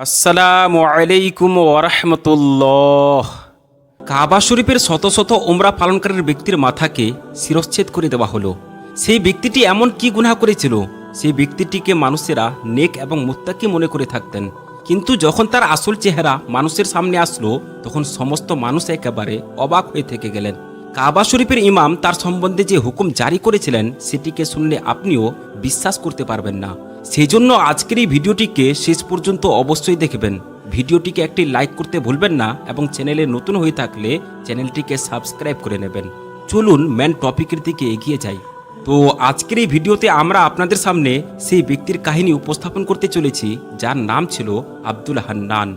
আসসালামু আলাইকুম ওরহমতুল্লাহ কাবা শরীফের শত শত ওমরা পালনকারীর ব্যক্তির মাথাকে শিরচ্ছেদ করে দেওয়া হলো। সেই ব্যক্তিটি এমন কি গুনাহ করেছিল? সেই ব্যক্তিটিকে মানুষেরা নেক এবং মুত্তাকি মনে করে থাকতেন। কিন্তু যখন তার আসল চেহারা মানুষের সামনে আসলো, তখন সমস্ত মানুষ একেবারে অবাক হয়ে থেকে গেলেন। কাবা শরীফের ইমাম তার সম্বন্ধে যে হুকুম জারি করেছিলেন, সেটিকে শুনলে আপনিও বিশ্বাস করতে পারবেন না। সেই জন্য আজকের এই ভিডিওটিকে শেষ পর্যন্ত অবশ্যই দেখবেন। ভিডিওটিকে একটি লাইক করতে ভুলবেন না এবং চ্যানেলে নতুন হয়ে থাকলে চ্যানেলটিকে সাবস্ক্রাইব করে নেবেন। চলুন ম্যান টপিকের দিকে এগিয়ে যাই। তো আজকের এই ভিডিওতে আমরা আপনাদের সামনে সেই ব্যক্তির কাহিনী উপস্থাপন করতে চলেছি, যার নাম ছিল আব্দুল হান্নান।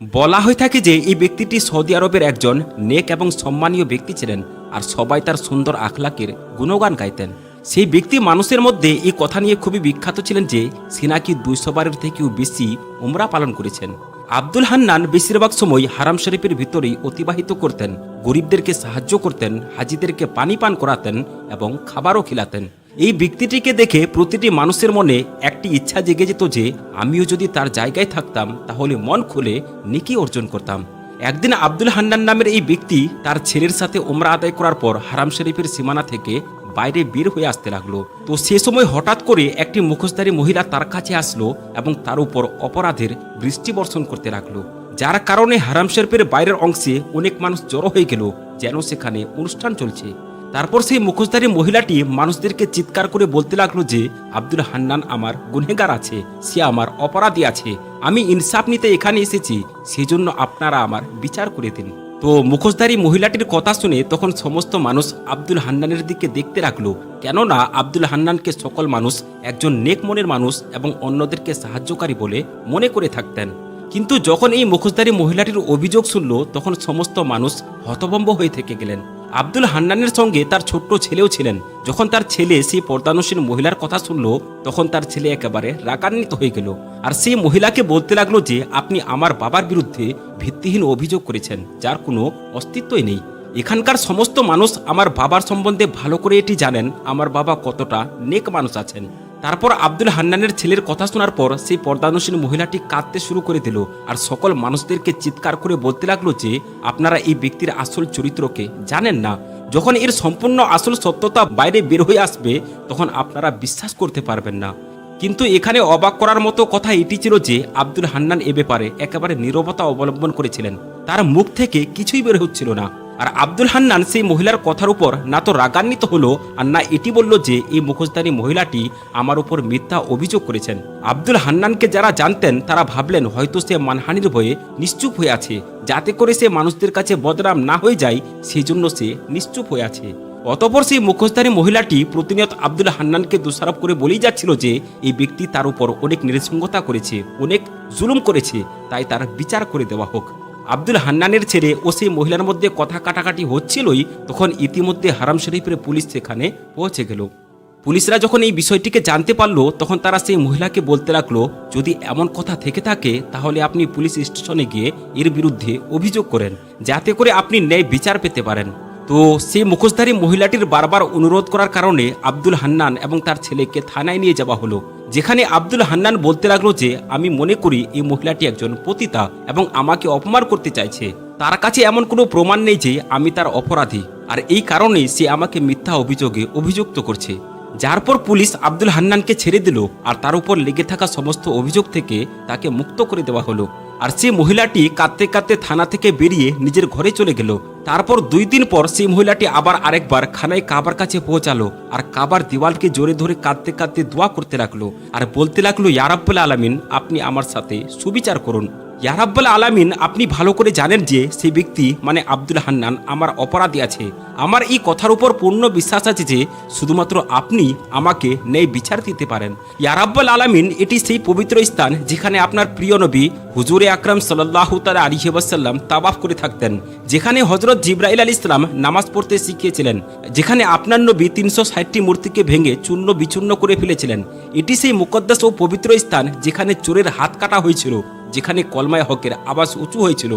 বলা হয়ে থাকে যে এই ব্যক্তিটি সৌদি আরবের একজন নেক এবং সম্মানীয় ব্যক্তি ছিলেন আর সবাই তার সুন্দর আখলাকের গুণগান গাইতেন। সেই ব্যক্তি মানুষের মধ্যে এই কথা নিয়ে খুবই বিখ্যাত ছিলেন যে সে নাকি দুইশো বারের থেকেও বেশি উমরা পালন করেছেন। আব্দুল হান্নান বেশিরভাগ সময় হারাম শরীফের ভিতরেই অতিবাহিত করতেন, গরিবদেরকে সাহায্য করতেন, হাজিদেরকে পানি পান করাতেন এবং খাবারও খিলাতেন। এই ব্যক্তিটিকে দেখে প্রতিটি মানুষের মনে একটি ইচ্ছা জেগে যেত যে আমিও যদি তার জায়গায় থাকতাম, তাহলে মন খুলে নেকি অর্জন করতাম। একদিন আব্দুল হান্নান নামের এই ব্যক্তি তার ছেলের সাথে ওমরা আদায় করার পর হারাম শরীফের সীমানা থেকে বাইরে বের হয়ে আসতে লাগল। তো সে সময় হঠাৎ করে একটি মুখোশধারী মহিলা তার কাছে আসলো এবং তার উপর অপরাধের বৃষ্টি বর্ষণ করতে লাগল। যার কারণে হারাম শরীফের বাইরের অংশে অনেক মানুষ জড়ো হয়ে গেল, যেন সেখানে অনুষ্ঠান চলছে। তারপর সেই মুখোশধারী মহিলাটি মানুষদেরকে চিৎকার করে বলতে লাগল যে, আব্দুল হান্নান আমার গুনেগার আছে, সে আমার অপরাধী আছে, আমি ইনসাফ নিতে এখানে এসেছি, সেজন্য আপনারা আমার বিচার করে দিন। তো মুখোশধারী মহিলাটির কথা শুনে তখন সমস্ত মানুষ আব্দুল হান্নানের দিকে দেখতে রাখল কেননা আব্দুল হান্নানকে সকল মানুষ, একজন নেক মনের মানুষ এবং অন্যদেরকে সাহায্যকারী বলে মনে করে থাকতেন। কিন্তু যখন এই মুখোশধারী মহিলাটির অভিযোগ শুনল, তখন সমস্ত মানুষ হতভম্ব হয়ে থেকে গেলেন। আব্দুল হান্নানের সঙ্গে তার ছোট্ট ছেলেও ছিলেন। যখন তার ছেলে সেই পর্দানুসীন মহিলার কথা শুনল, তখন তার ছেলে একেবারে রাগান্বিত হয়ে গেল। আর সেই মহিলাকে বলতে লাগল যে, আপনি আমার বাবার বিরুদ্ধে ভিত্তিহীন অভিযোগ করেছেন, যার কোনো অস্তিত্বই নেই। এখানকার সমস্ত মানুষ আমার বাবার সম্বন্ধে ভালো করে এটি জানেন, আমার বাবা কতটা নেক মানুষ আছেন। তারপর আব্দুল হান্নানের ছেলের কথা শোনার পর সেই পর্দানুসীন মহিলাটি কাঁদতে শুরু করে দিল আর সকল মানুষদেরকে চিৎকার করে বলতে লাগল যে, আপনারা এই ব্যক্তির আসল চরিত্রকে জানেন না। যখন এর সম্পূর্ণ আসল সত্যতা বাইরে বের হয়ে আসবে, তখন আপনারা বিশ্বাস করতে পারবেন না। কিন্তু এখানে অবাক করার মতো কথা এটি ছিল যে আব্দুল হান্নান এ ব্যাপারে একেবারে নীরবতা অবলম্বন করেছিলেন। তার মুখ থেকে কিছুই বের হচ্ছিল না। আর আব্দুল হান্নান সেই মহিলার কথার উপর না তো রাগান্বিত হলো, আর না এটি বলল যে এই মুখোশধারী মহিলাটি আমার উপর মিথ্যা অভিযোগ করেছেন। আব্দুল হান্নানকে যারা জানতেন, তারা ভাবলেন হয়তো সে মানহানির ভয়ে নিশ্চুপ হয়ে আছে। যাতে করে সে মানুষদের কাছে বদনাম না হয়ে যায় সেই জন্য সে নিশ্চুপ হয়ে আছে। অতপর সেই মুখোশধারী মহিলাটি প্রতিনিয়ত আব্দুল হান্নানকে দোষারোপ করে বলেই যাচ্ছিল যে এই ব্যক্তি তার উপর অনেক নিরসঙ্গতা করেছে, অনেক জুলুম করেছে, তাই তার বিচার করে দেওয়া হোক। আব্দুল হান্নানের ছেড়ে ও সেই মহিলার মধ্যে কথা কাটাকাটি হচ্ছিলই, তখন ইতিমধ্যে হারাম শরীফের পুলিশ সেখানে পৌঁছে গেল। পুলিশরা যখন এই বিষয়টিকে জানতে পারল, তখন তারা সেই মহিলাকে বলতে লাগল, যদি এমন কথা থেকে থাকে, তাহলে আপনি পুলিশ স্টেশনে গিয়ে এর বিরুদ্ধে অভিযোগ করেন, যাতে করে আপনি ন্যায় বিচার পেতে পারেন। তো সেই মুখোশধারী মহিলাটির বারবার অনুরোধ করার কারণে আব্দুল হান্নান এবং তার ছেলেকে থানায় নিয়ে যাওয়া হলো। যেখানে আব্দুল হান্নান বলতে লাগল যে, আমি মনে করি এই মহিলাটি একজন পতিতা এবং আমাকে অপমান করতে চাইছে। তার কাছে এমন কোনো প্রমাণ নেই যে, আমি তার অপরাধী। আর এই কারণেই সে আমাকে মিথ্যা অভিযোগে অভিযুক্ত করছে। যার পর পুলিশ আব্দুল হান্নানকে ছেড়ে দিল আর তার উপর লেগে থাকা সমস্ত অভিযোগ থেকে তাকে মুক্ত করে দেওয়া হলো। আর সেই মহিলাটি কাঁদতে কাঁদতে থানা থেকে বেরিয়ে নিজের ঘরে চলে গেল। তারপর দুই দিন পর সেই মহিলাটি আবার আরেকবার খানায় কাবার কাছে পৌঁছালো আর কাবার দেওয়ালকে জোরে ধরে কাঁদতে কাঁদতে দোয়া করতে লাগল। আর বলতে লাগল ইয়ারাব্বুল আলামিন, আপনি আমার সাথে সুবিচার করুন। ইয়ারাব্বুল আলামিন, আপনি ভালো করে জানেন যে সেই ব্যক্তি মানে আব্দুল হান্নান, আমার অপরাধী আছে। আমার এই কথার উপর পূর্ণ বিশ্বাস আছে যে শুধুমাত্র আপনি আমাকে ন্যায় বিচার দিতে পারেন। ইয়ারাব্বাল আলামিন, এটি সেই পবিত্র স্থান যেখানে আপনার প্রিয় নবী হুজুরে আকরাম সাল্লাহ তালা আলী ওয়াসাল্লাম তাবাফ করে থাকতেন, যেখানে হজরত জিব্রাইল আল ইসলাম নামাজ পড়তে শিখিয়েছিলেন, যেখানে আপনার নবী তিনশো ষাটটি মূর্তিকে ভেঙে চূর্ণ বিচূর্ণ করে ফেলেছিলেন। এটি সেই মুকদ্দাস ও পবিত্র স্থান যেখানে চোরের হাত কাটা হয়েছিল। যেখানে কলমায় হকের আবাস উঁচু হয়েছিল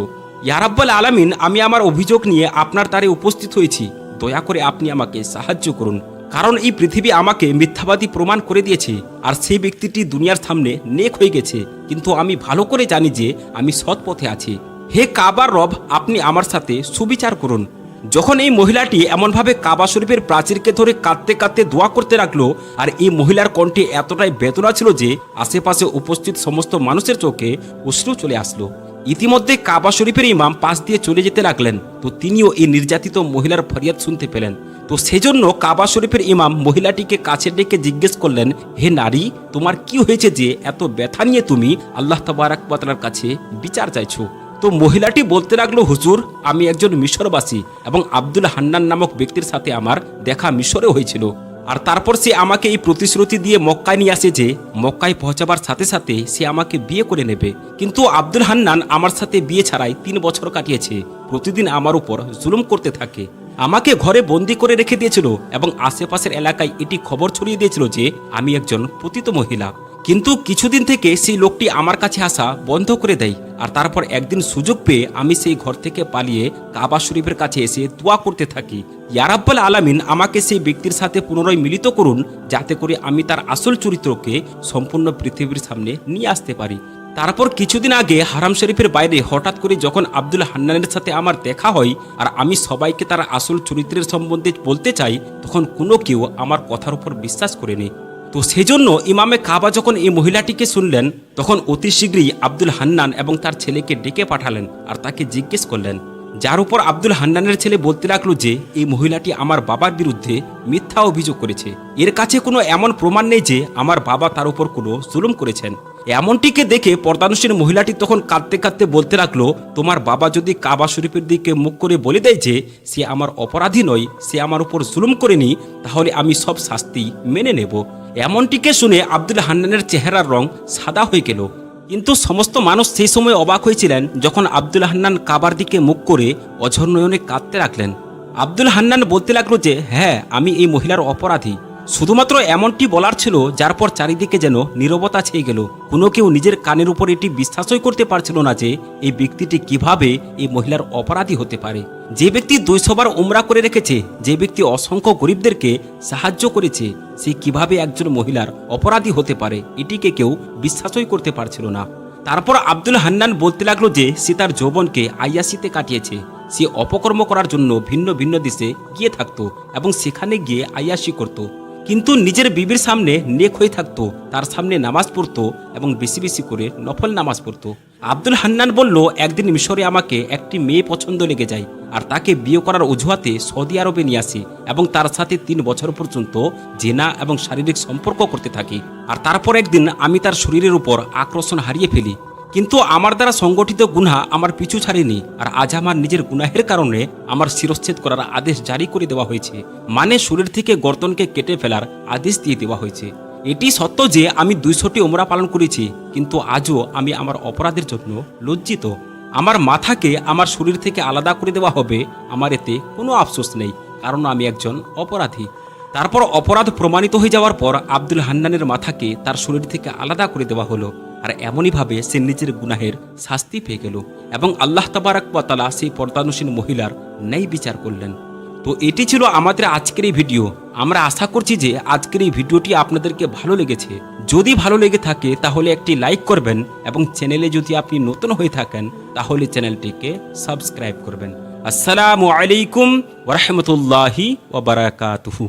ইয়ারাব্বাল আলামিন, আমি আমার অভিযোগ নিয়ে আপনার তারে উপস্থিত হয়েছি। দয়া করে আপনি আমাকে সাহায্য করুন, কারণ এই পৃথিবী আমাকে মিথ্যাবাদী প্রমাণ করে দিয়েছে, আর সেই ব্যক্তিটি দুনিয়ার সামনে নেক হয়ে গেছে। কিন্তু আমি ভালো করে জানি যে আমি সৎ পথে আছি। হে কাবার রব, আপনি আমার সাথে সুবিচার করুন যখন এই মহিলাটি এমনভাবে কাবা শরীফের প্রাচীরকে ধরে কাঁদতে কাঁদতে দোয়া করতে লাগল, আর এই মহিলার কণ্ঠে এতটাই বেদনা ছিল যে আশেপাশে উপস্থিত সমস্ত মানুষের চোখে অশ্রু চলে আসলো। ইতিমধ্যে কাবা শরীফের ইমাম পাশ দিয়ে চলে যেতে লাগলেন, তো তিনিও এই নির্যাতিত মহিলার ফরিয়াদ শুনতে পেলেন। তো সেজন্য কাবা শরীফের ইমাম মহিলাটিকে কাছে ডেকে জিজ্ঞেস করলেন, হে নারী, তোমার কি হয়েছে যে এত ব্যথা নিয়ে তুমি আল্লাহ তাবারাকার কাছে বিচার চাইছো? তো মহিলাটি বলতে লাগল, হুজুর, আমি একজন মিশরবাসী এবং আব্দুল হান্নান নামক ব্যক্তির সাথে আমার দেখা মিশরে হয়েছিল। আর তারপর সে আমাকে এই প্রতিশ্রুতি দিয়ে মক্কায় নিয়ে আসে যে, মক্কায় পৌঁছাবার সাথে সাথে সে আমাকে বিয়ে করে নেবে। কিন্তু আব্দুল হান্নান আমার সাথে বিয়ে ছাড়াই তিন বছর কাটিয়েছে। প্রতিদিন আমার উপর জুলুম করতে থাকে। আমাকে ঘরে বন্দি করে রেখে দিয়েছিল এবং আশেপাশের এলাকায় এটি খবর ছড়িয়ে দিয়েছিল যে, আমি একজন পতিত মহিলা। কিন্তু কিছুদিন থেকে সেই লোকটি আমার কাছে আসা বন্ধ করে দেয় আর তারপর একদিন সুযোগ পেয়ে আমি সেই ঘর থেকে পালিয়ে কাবা শরীফের কাছে এসে দোয়া করতে থাকি। ইয়ারাব্বাল আলামিন আমাকে সেই ব্যক্তির সাথে পুনরায় মিলিত করুন, যাতে করে আমি তার আসল চরিত্রকে সম্পূর্ণ পৃথিবীর সামনে নিয়ে আসতে পারি। তারপর কিছুদিন আগে হারাম শরীফের বাইরে হঠাৎ করে যখন আব্দুল হান্নানের সাথে আমার দেখা হয় আর আমি সবাইকে তার আসল চরিত্রের সম্বন্ধে বলতে চাই, তখন কোনো কেউ আমার কথার উপর বিশ্বাস করেনি। তো সেজন্য ইমামে কাবা যখন এই মহিলাটিকে শুনলেন, তখন অতি শীঘ্রই আব্দুল হান্নান এবং তার ছেলেকে ডেকে পাঠালেন আর তাকে জিজ্ঞেস করলেন, যার উপর আব্দুল হান্নানের ছেলে বলতে লাগল যে, এই মহিলাটি আমার বাবার বিরুদ্ধে মিথ্যা অভিযোগ করেছে। এর কাছে কোনো এমন প্রমাণ নেই যে, আমার বাবা তার উপর কোনো জুলুম করেছেন। এমনটিকে দেখে পর্দানুসীন মহিলাটি তখন কাঁদতে কাঁদতে বলতে লাগল, তোমার বাবা যদি কাবা শরীফের দিকে মুখ করে বলে দেয় যে, সে আমার অপরাধী নয়, সে আমার উপর জুলুম করেনি, তাহলে আমি সব শাস্তি মেনে নেব। এমনটিকে শুনে আব্দুল হান্নানের চেহারার রং সাদা হয়ে গেল। কিন্তু সমস্ত মানুষ সেই সময় অবাক হয়েছিলেন যখন আব্দুল হান্নান কাবার দিকে মুখ করে অঝর নয়নে কাঁদতে রাখলেন আব্দুল হান্নান বলতে লাগল যে হ্যাঁ আমি এই মহিলার অপরাধী। শুধুমাত্র এমনটি বলার ছিল, যার পর চারিদিকে যেন নীরবতা ছেয়ে গেল। কোনো কেউ নিজের কানের উপর এটি বিশ্বাসই করতে পারছিল না যে, এই ব্যক্তিটি কীভাবে এই মহিলার অপরাধী হতে পারে। যে ব্যক্তি দুইশোবার উমরা করে রেখেছে, যে ব্যক্তি অসংখ্য গরিবদেরকে সাহায্য করেছে, সে কীভাবে একজন মহিলার অপরাধী হতে পারে, এটিকে কেউ বিশ্বাসই করতে পারছিল না। তারপর আব্দুল হান্নান বলতে লাগল যে, সে তার যৌবনকে আইয়াসিতে কাটিয়েছে। সে অপকর্ম করার জন্য ভিন্ন ভিন্ন দেশে গিয়ে থাকতো এবং সেখানে গিয়ে আইয়াসি করত। কিন্তু নিজের বিবির সামনে নেক হয়ে থাকতো, তার সামনে নামাজ পড়তো এবং বেশি বেশি করে নফল নামাজ পড়তো। আব্দুল হান্নান বলল, একদিন মিশরে আমাকে একটি মেয়ে পছন্দ লেগে যায় আর তাকে বিয়ে করার অজুহাতে সৌদি আরবে নিয়ে আসি এবং তার সাথে তিন বছর পর্যন্ত জেনা এবং শারীরিক সম্পর্ক করতে থাকি। আর তারপর একদিন আমি তার শরীরের উপর আকর্ষণ হারিয়ে ফেলি। কিন্তু আমার দ্বারা সংগঠিত গুনাহ আমার পিছু ছাড়েনি, আর আজ আমার নিজের গুনাহের কারণে আমার শিরচ্ছেদ করার আদেশ জারি করে দেওয়া হয়েছে মানে শরীর থেকে গর্তনকে কেটে ফেলার আদেশ দিয়ে দেওয়া হয়েছে। এটি সত্য যে আমি দুইশোটি ওমরা পালন করেছি, কিন্তু আজও আমি আমার অপরাধের জন্য লজ্জিত। আমার মাথাকে আমার শরীর থেকে আলাদা করে দেওয়া হবে, আমার এতে কোনো আফসোস নেই, কারণ আমি একজন অপরাধী। তারপর অপরাধ প্রমাণিত হয়ে যাওয়ার পর আব্দুল হান্নানের মাথাকে তার শরীর থেকে আলাদা করে দেওয়া হলো। আর এমনইভাবে সে নিজের গুনাহের শাস্তি পেয়ে গেল এবং আল্লাহ তাবারাকালা সেই পর্দানুসীন মহিলার ন্যায় বিচার করলেন। তো এটি ছিল আমাদের আজকের এই ভিডিও। আমরা আশা করছি যে আজকের এই ভিডিওটি আপনাদেরকে ভালো লেগেছে। যদি ভালো লেগে থাকে তাহলে একটি লাইক করবেন এবং চ্যানেলে যদি আপনি নতুন হয়ে থাকেন তাহলে চ্যানেলটিকে সাবস্ক্রাইব করবেন। আসসালামু আলাইকুম ওরহমতুল্লাহি ওবরাকাতুহু